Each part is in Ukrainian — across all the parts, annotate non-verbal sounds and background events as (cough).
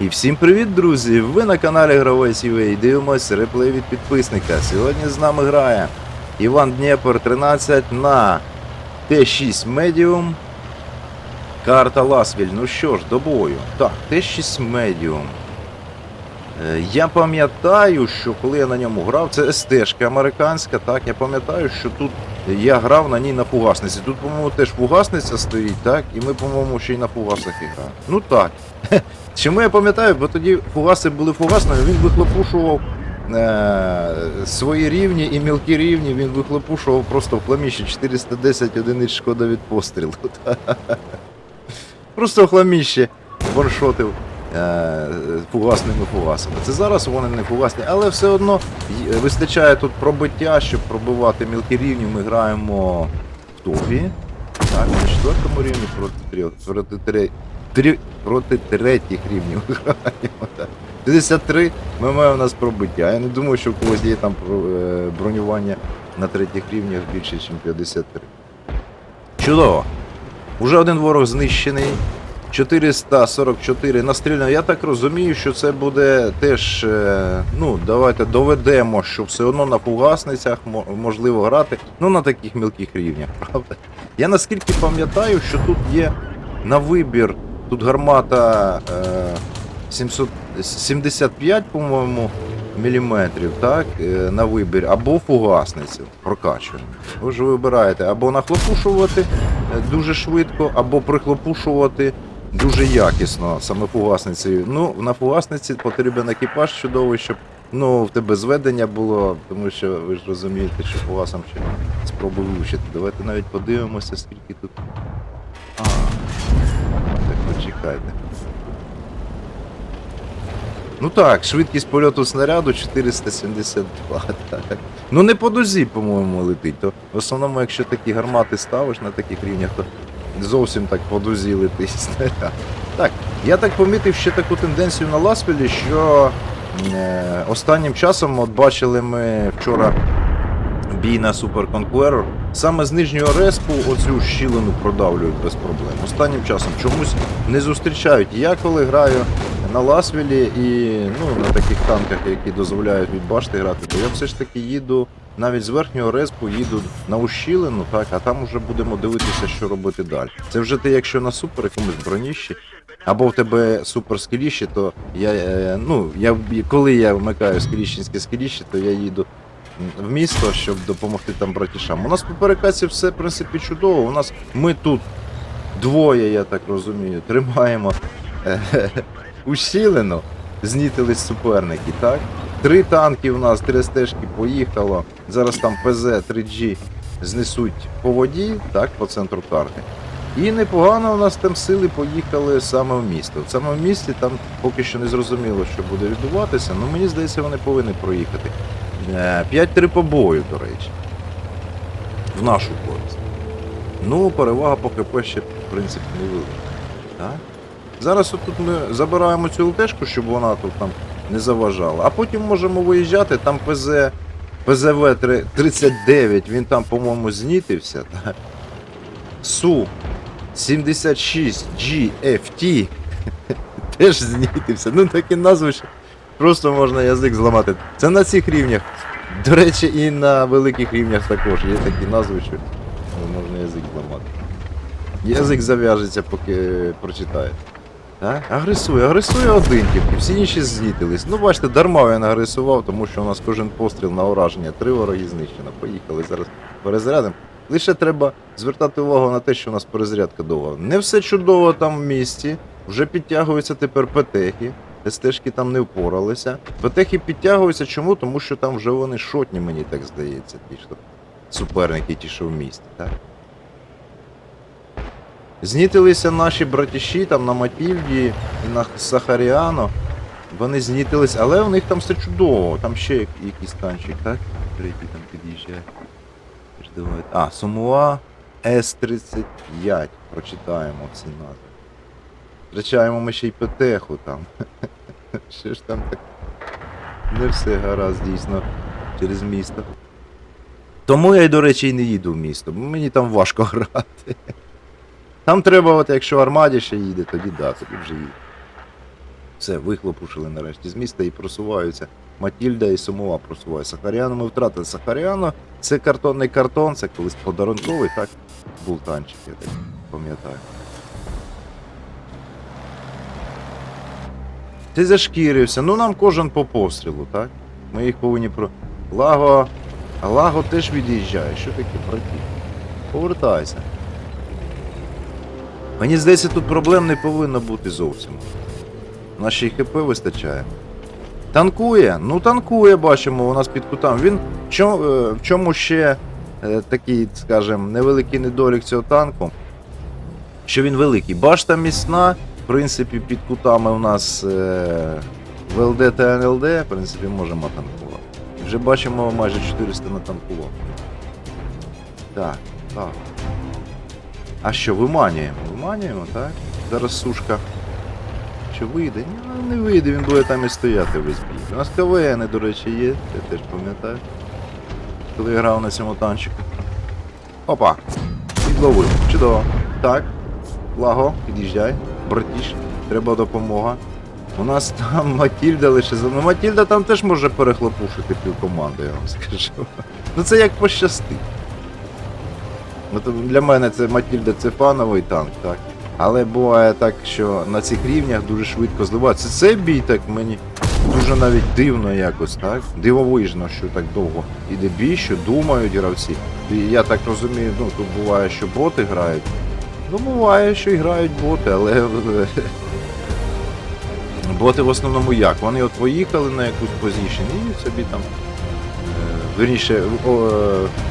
І всім привіт, друзі! Ви на каналі Гравець UA і дивимось реплей від підписника. Сьогодні з нами грає Іван Дніпр 13 на Т6 Medium. Карта Ласвіль. Ну що ж, до бою. Так, Т6 Medium. Е, Я пам'ятаю, що коли я на ньому грав, це СТ-шка американська, так, я пам'ятаю, що тут я грав на ній на фугасниці. Тут, по-моєму, теж фугасниця стоїть, так? І ми, по-моєму, ще й на фугасах граємо. Ну так. (laughs) Чому я пам'ятаю, бо тоді фугаси були фугасними, він вихлопушував е, свої рівні і мілкі рівні, він вихлопушував просто в хламіші 410 одиниць шкода від пострілу. (laughs) Просто в хламіші ваншотив фугасними фугасами. Це зараз вони не фугасні, але все одно вистачає тут пробиття, щоб пробивати мілкі рівні. Ми граємо в топі. Так, на четвертому рівні проти трьох, проти три, три, проти третіх рівнів граємо. Так. 53 ми маємо у нас пробиття. Я не думаю, що в когось є там е, бронювання на третіх рівнях більше, ніж 53. Чудово. Уже один ворог знищений. 444 настріляно. Я так розумію, що це буде теж. е, Ну, давайте доведемо, що все одно на фугасницях можливо грати. Ну, на таких мілких рівнях, (laughs) правда? Я наскільки пам'ятаю, що тут є на вибір, тут гармата е, 700, 75, по-моєму, міліметрів, так, е, на вибір, або фугасницю прокачуємо. Ви ж вибираєте або нахлопушувати е, дуже швидко, або прихлопушувати дуже якісно, саме фугасницею. Ну, на фугасниці потрібен екіпаж чудовий, щоб ну, в тебе зведення було, тому що ви ж розумієте, що фугасом ще спробую вивчити. Давайте навіть подивимося, скільки тут. А, так почекайте. Ну так, швидкість польоту снаряду 472. (laughs) Так. Ну не по дозі, по-моєму, летить. То в основному, якщо такі гармати ставиш на таких рівнях, то зовсім так по дозі летить снаряд. (laughs) Так, я так помітив ще таку тенденцію на Ласпілі, що е, останнім часом, от бачили ми вчора бій на Super Conqueror, саме з нижнього респу оцю щілину продавлюють без проблем. Останнім часом чомусь не зустрічають. Я коли граю на Ласвілі і ну, на таких танках, які дозволяють від башти грати, то я все ж таки їду навіть з верхнього респу їду на ущілину, так, а там вже будемо дивитися, що робити далі. Це вже ти, якщо на супер якомусь броніщі, або в тебе супер скеліще, то я, е, ну, я, коли я вмикаю скеліщенське скеліще, то я їду в місто, щоб допомогти там братішам. У нас по перекаці все, в принципі, чудово. У нас ми тут двоє, я так розумію, тримаємо е, (laughs) ущілину, знітились суперники, так? Три танки у нас, три стежки поїхало. Зараз там ПЗ 3G знесуть по воді, так, по центру карти. І непогано у нас там сили поїхали саме в місто. Саме в місті там поки що не зрозуміло, що буде відбуватися, але мені здається, вони повинні проїхати. 5-3 по бою, до речі. В нашу користь. Ну, перевага по КП ще, в принципі, невелика. Так? Зараз отут ми забираємо цю ЛТшку, щоб вона тут там не заважала. А потім можемо виїжджати, там ПЗ, ПЗВ 39, він там, по-моєму, знітився. Так? Су 76 GFT (laughs) теж знітився. Ну такі назви, що просто можна язик зламати. Це на цих рівнях. До речі, і на великих рівнях також є такі назви, що можна язик зламати. Язик зав'яжеться, поки прочитає. Так? Агресує, агресує один тільки, всі інші знітились. Ну, бачите, дарма він агресував, тому що у нас кожен постріл на ураження. Три вороги знищено. Поїхали зараз перезарядимо. Лише треба звертати увагу на те, що у нас перезарядка довга. Не все чудово там в місті. Вже підтягуються тепер петехи. СТшки там не впоралися. Петехи підтягуються чому? Тому що там вже вони шотні, мені так здається, ті, що суперники, ті, що в місті, так? Знітилися наші братіші там на Матільді і на Сахаріано. Вони знітились, але у них там все чудово. Там ще як- якийсь танчик, так? Третій там під'їжджає. А, Сумуа С-35. Прочитаємо ці назви. Втрачаємо ми ще й Петеху там. (laughs) Що ж там так. Не все гаразд дійсно через місто. Тому я й, до речі, і не їду в місто, бо мені там важко (laughs) грати. Там треба, от якщо армаді ще їде, тоді да, тоді вже їде. Все, вихлопушили нарешті з міста і просуваються. Матільда і Сумова просуваються. Сахаріану ми втратили. Сахаріану це картонний картон, це колись подарунковий, так? Був танчик, я так пам'ятаю. Ти зашкірився. Ну нам кожен по пострілу, так? Ми їх повинні про. Лаго. Лаго теж від'їжджає. Що таке, браті? Повертайся. Мені здається, тут проблем не повинно бути зовсім. У нас ще й ХП вистачає. Танкує, ну танкує, бачимо, у нас під кутом. Він е, в чому ще е, такий, скажімо, невеликий недолік цього танку, що він великий. Башта міцна, в принципі, під кутами у нас е, ВЛД та НЛД, в принципі, можемо танкувати. Вже бачимо майже 400 на танкував. Так, так. А що, виманюємо? Виманюємо, так? Зараз сушка. Чи вийде? Ні, ну, не вийде, він буде там і стояти весь бій. У нас КВН, до речі, є, ти теж пам'ятаєш. Коли я грав на цьому танчику. Опа! Підловив. Чудово. Так. Лаго, під'їжджай. Братіш, треба допомога. У нас там Матільда лише за. Ну Матільда там теж може перехлопушити пів команди, я вам скажу. Ну це як пощастить. Ну, то для мене це Матільда це фановий танк, так. Але буває так, що на цих рівнях дуже швидко зливається. Цей бій так мені дуже навіть дивно якось, так? Дивовижно, що так довго іде бій, що думають гравці. І я так розумію, ну тут буває, що боти грають. Ну, буває, що і грають боти, але е, боти в основному як? Вони от поїхали на якусь позицію і собі там. Вірніше,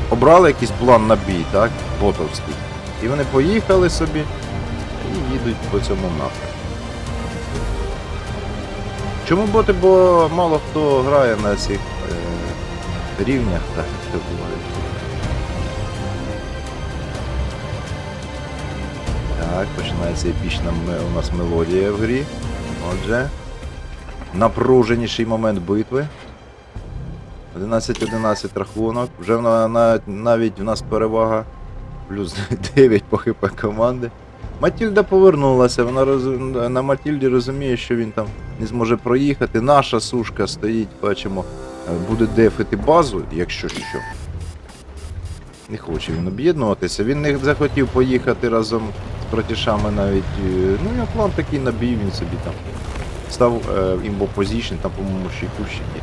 обрали якийсь план на бій, так? Ботовський. І вони поїхали собі і їдуть по цьому напрямку. Чому боти? Бо мало хто грає на цих е, рівнях, так це буває. Так, починається епічна у нас мелодія в грі. Отже. Напруженіший момент битви. 11-11 рахунок. Вже на, на, навіть в нас перевага. Плюс (laughs) 9 по хп команди. Матільда повернулася, вона роз... на Матільді розуміє, що він там не зможе проїхати. Наша сушка стоїть, бачимо, буде дефити базу, якщо що. Не хоче він об'єднуватися. Він не захотів поїхати разом з братішами навіть. е, Ну, я план такий набій, він собі там став е, імбо там, по-моєму, ще й кущик є.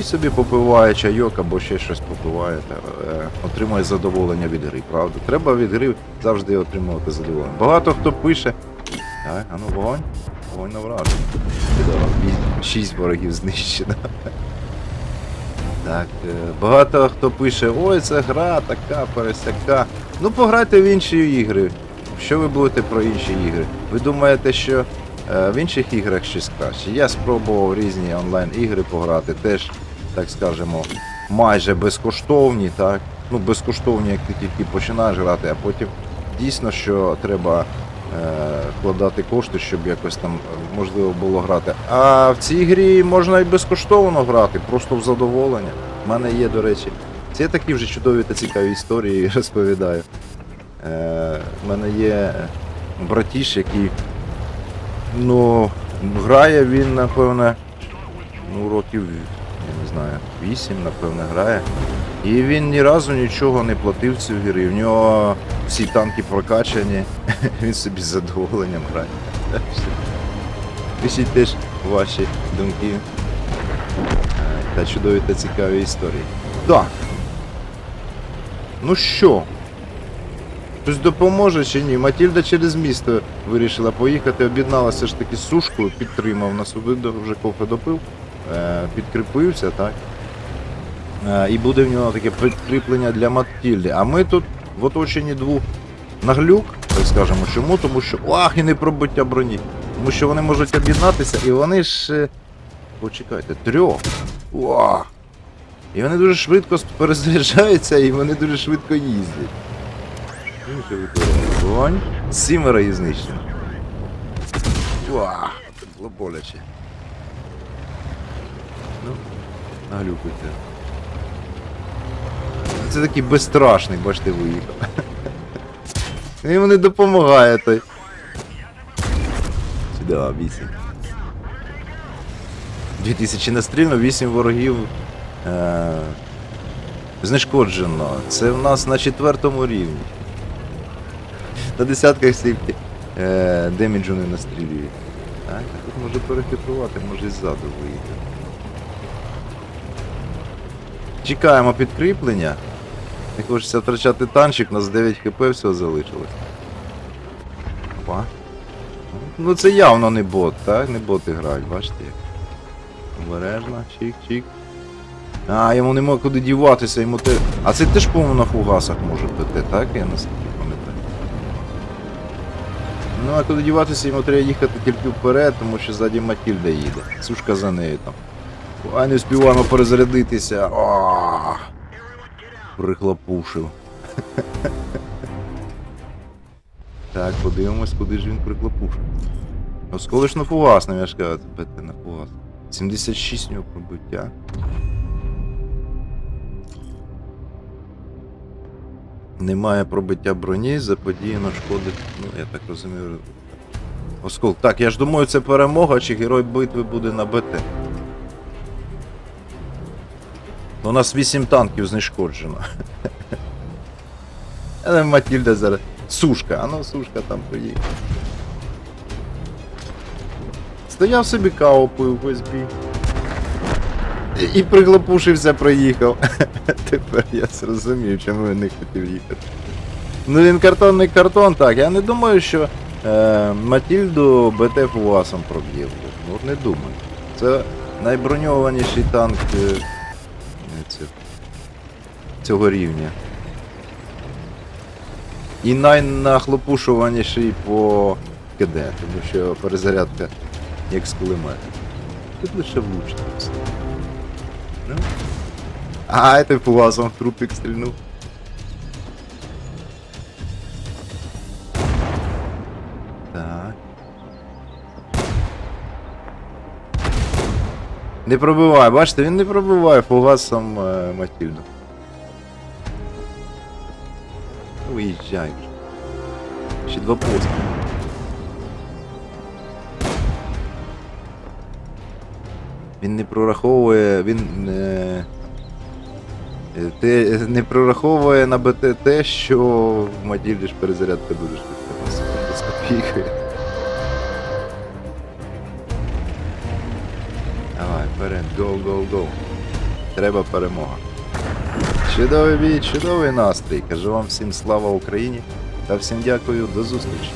І собі попиває чайок або ще щось попиває та е, отримує задоволення від гри, правда? Треба від гри завжди отримувати задоволення. Багато хто пише. Так, а ну вогонь, вогонь на враження. Шість ворогів знищено. Так, е, багато хто пише, ой, це гра така, пересяка. Ну пограйте в інші ігри. Що ви будете про інші ігри? Ви думаєте, що е, в інших іграх щось краще? Я спробував різні онлайн-ігри пограти, теж, так скажемо, майже безкоштовні, так? Ну, безкоштовні, як ти тільки починаєш грати, а потім дійсно, що треба е, вкладати кошти, щоб якось там е, можливо було грати. А в цій грі можна і безкоштовно грати, просто в задоволення. У мене є, до речі, це такі вже чудові та цікаві історії розповідаю. Е, в мене є братіш, який ну, грає він, напевне, ну, років, я не знаю, 8, напевне, грає. І він ні разу нічого не платив цю грі. В нього всі танки прокачані, (laughs) він собі з задоволенням грає. (laughs) Пишіть теж ваші думки е, та чудові та цікаві історії. Так. Ну що? Хтось допоможе чи ні? Матільда через місто вирішила поїхати, об'єдналася ж таки з сушкою, підтримав нас, вже кофе допив, підкріпився, так? Е, і буде в нього таке підкріплення для Матільди. А ми тут в оточенні двох наглюк, так скажемо. Чому? Тому що. Ах, і не пробиття броні. Тому що вони можуть об'єднатися, і вони ж. е, Почекайте, трьох. Уа! І вони дуже швидко перезаряджаються, і вони дуже швидко їздять. Вогонь. Сімеро їх знищено. Уа! Це було боляче. Ну, наглюкуйте. Це такий безстрашний, бачите, виїхав. (laughs) І не допомагає той. Сюди, вісім. 2000 настрільно, 8 ворогів е, знешкоджено. Це в нас на четвертому рівні. На десятках стільки е, деміджу не настрілює. А тут може перехитрувати, може і ззаду вийти. Чекаємо підкріплення. Не хочеться втрачати танчик, у нас 9 хп всього залишилось. Опа. Ну це явно не бот, так? Не боти грають, бачите як. Обережно, чик-чик. А, йому нема куди діватися, йому те. А це теж, по-моєму, на фугасах може бути, так? Я наскільки пам'ятаю. Ну, а куди діватися, йому треба їхати тільки вперед, тому що ззаді Матільда їде. Сушка за нею там. А не вспіваємо перезарядитися. О! Прихлопушив. (laughs) Так, подивимось, куди ж він приклопушив. Осколочно фугасним, я ж кажу, БТ на фугас. 76 нього пробиття. Немає пробиття броні, заподіяно шкоди. Ну, я так розумію. Оскол. Так, я ж думаю, це перемога, чи герой битви буде на БТ. У нас 8 танків знешкоджено. (laughs) Матільда зараз. Сушка, а ну сушка там приїхала. Стояв собі каву пив бій. І- І приглопушився, проїхав. (laughs) Тепер я зрозумів, чому він не хотів їхати. Ну він картонний картон, так. Я не думаю, що е, Матільду БТ фуасом проб'є. Ну не думаю. Це найброньованіший танк е, цього, цього рівня. І найнахлопушуваніший по КД, тому що перезарядка як з кулемета. Тут лише влучно. Ну. А, це фугасом в трупик стрільнув. Так. Не пробиває, бачите, він не пробиває фугасом е, Матільду. Виїжджай. Ще два постріли. Він не прораховує, він не. е, Те, не прораховує на БТ те, що в Маділі ж перезарядка дуже швидка з копійкою. Вперед, go. Треба перемога. Чудовий бій, чудовий настрій. Кажу вам всім слава Україні та всім дякую, до зустрічі.